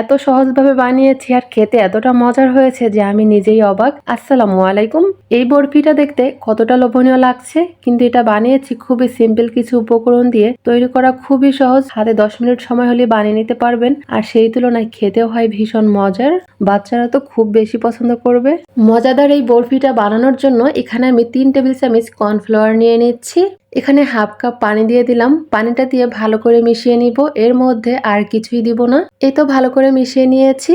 এত সহজভাবে বানিয়েছি আর খেতে এতটা মজার হয়েছে যে আমি নিজেই অবাক। আসসালামু আলাইকুম। এই বরফিটা দেখতে কতটা লোভনীয় লাগছে, কিন্তু এটা বানিয়েছি খুবই সিম্পল কিছু উপকরণ দিয়ে। তৈরি করা খুবই সহজ, হাতে দশ মিনিট সময় হলে বানিয়ে নিতে পারবেন। আর সেই তুলনায় খেতেও হয় ভীষণ মজার। বাচ্চারা তো খুব বেশি পছন্দ করবে। মজাদার এই বরফিটা বানানোর জন্য এখানে আমি তিন টেবিল চামচ কর্নফ্লাওয়ার নিয়ে নিচ্ছি। এখানে হাফ কাপ পানি দিয়ে দিলাম। পানিটা দিয়ে ভালো করে মিশিয়ে নিব। এর মধ্যে আর কিছুই দিব না। এই তো ভালো করে মিশিয়ে নিয়েছি।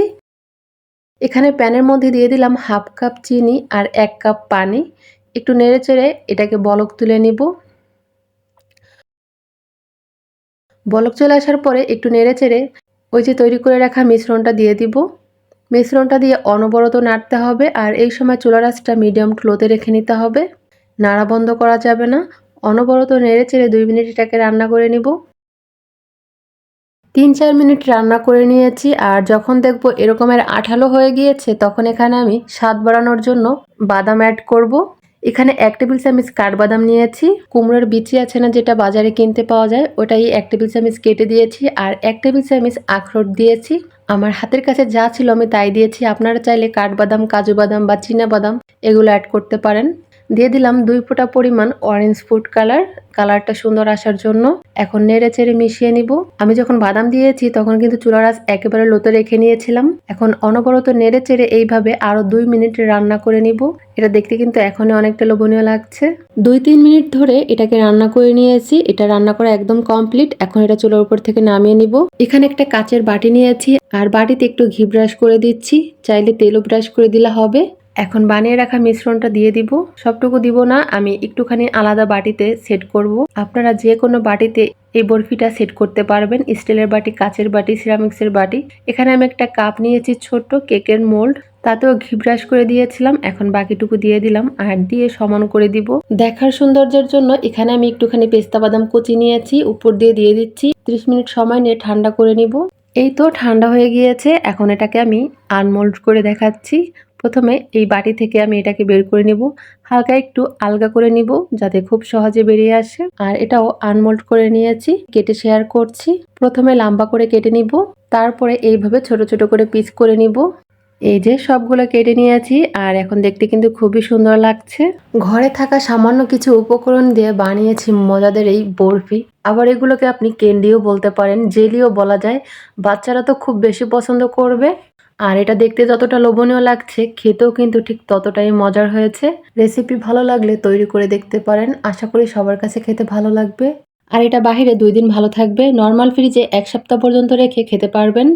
এখানে প্যানের মধ্যে দিয়ে দিলাম হাফ কাপ চিনি আর এক কাপ পানি। একটু নেড়ে চেড়ে এটাকে বলক তুলে নিব। বলক চলে আসার পরে একটু নেড়ে চেড়ে ওই যে তৈরি করে রাখা মিশ্রণটা দিয়ে দিব। মিশ্রণটা দিয়ে অনবরত নাড়তে হবে আর এই সময় চুলা রাসটা মিডিয়াম ক্লোতে রেখে নিতে হবে। নাড়া বন্ধ করা যাবে না। অনবরত নেড়ে চেড়ে দুই মিনিট এটাকে রান্না করে নিব। তিন চার মিনিট রান্না করে নিয়েছি আর যখন দেখব এরকমের আঠালো হয়ে গিয়েছে তখন এখানে আমি স্বাদ বাড়ানোর জন্য বাদাম অ্যাড করব। এখানে এক টেবিল চামচ কাঠবাদাম নিয়েছি। কুমড়োর বিচি আছে না যেটা বাজারে কিনতে পাওয়া যায়, ওটাই এক টেবিল চামচ কেটে দিয়েছি আর এক টেবিল চামচ আখরোট দিয়েছি। আমার হাতের কাছে যা ছিল আমি তাই দিয়েছি। আপনারা চাইলে কাঠবাদাম, কাজু বাদাম বা চীনা বাদাম এগুলো অ্যাড করতে পারেন। দিয়ে দিলাম দুই ফোঁটা পরিমাণ অরেঞ্জ ফুড কালার কালারটা সুন্দর আসার জন্য এখন নেড়ে চেড়ে মিশিয়ে নিব। আমি যখন বাদাম দিয়েছি তখন কিন্তু চুলার আঁচ একেবারে লোতে রেখে নিয়েছিলাম। এখন অনবরত নেড়ে চেড়ে এইভাবে আরও দুই মিনিট রান্না করে নিব। এটা দেখতে কিন্তু এখনই অনেকটা লোভনীয় লাগছে। দুই তিন মিনিট ধরে এটাকে রান্না করে নিয়েছি। এটা রান্না করা একদম কমপ্লিট এখন এটা চুলার উপর থেকে নামিয়ে নিব। এখানে একটা কাচের বাটি নিয়েছি। আর বাটিতে একটু ঘি ব্রাশ করে দিচ্ছি। চাইলে তেলও ব্রাশ করে দিলে হবে। এখন বানিয়ে রাখা মিশ্রণটা দিয়ে দিব। সবটুকু দিব না, আমি একটুখানি আলাদা বাটিতে সেট করব। আপনারা যে কোনো বাটিতে এই বরফিটা সেট করতে পারবেন, স্টিলের বাটি, কাচের বাটি, সিরামিক্সের বাটি। এখানে আমি একটা কাপ নিয়েছি ছোট্ট কেকের মোল্ড, তাতেও ঘি ব্রাশ করে দিয়েছিলাম, এখন বাকিটুকু দিয়ে দিলাম আর দিয়ে সমান করে দিব। দেখার সৌন্দর্যের জন্য এখানে আমি একটুখানি পেস্তা বাদাম কুচি নিয়েছি, উপর দিয়ে দিয়ে দিচ্ছি। ত্রিশ মিনিট সময় নিয়ে ঠান্ডা করে নিব। এই তো ঠান্ডা হয়ে গিয়েছে, এখন এটাকে আমি আনমোল্ড করে দেখাচ্ছি। প্রথমে এই বাটি থেকে আমি এটাকে বের করে নিব। হালকা একটু আলগা করে নিব যাতে খুব সহজে বেরিয়ে আসে। আর এটাও আনমোল্ড করে নিয়েছি, কেটে শেয়ার করছি। প্রথমে লম্বা করে কেটে নিব, তারপরে এইভাবে ছোট ছোট করে পিস করে নিব। এই যে সবগুলো কেটে নিয়েছি, আর এখন দেখতে কিন্তু খুবই সুন্দর লাগছে। ঘরে থাকা সামান্য কিছু উপকরণ দিয়ে বানিয়েছি মজাদের এই বরফি। আবার এগুলোকে আপনি ক্যান্ডিও বলতে পারেন, জেলিও বলা যায়। বাচ্চারা তো খুব বেশি পছন্দ করবে। আর এটা দেখতে যতটা লোভনীয় লাগছে, খেতেও কিন্তু ঠিক ততটাই মজার হয়েছে। রেসিপি ভালো লাগলে তৈরি করে দেখতে পারেন। আশা করি সবার কাছে খেতে ভালো লাগবে। আর এটা বাহিরে দুই দিন ভালো থাকবে। নর্মাল ফ্রিজে এক সপ্তাহ পর্যন্ত রেখে খেতে পারবেন।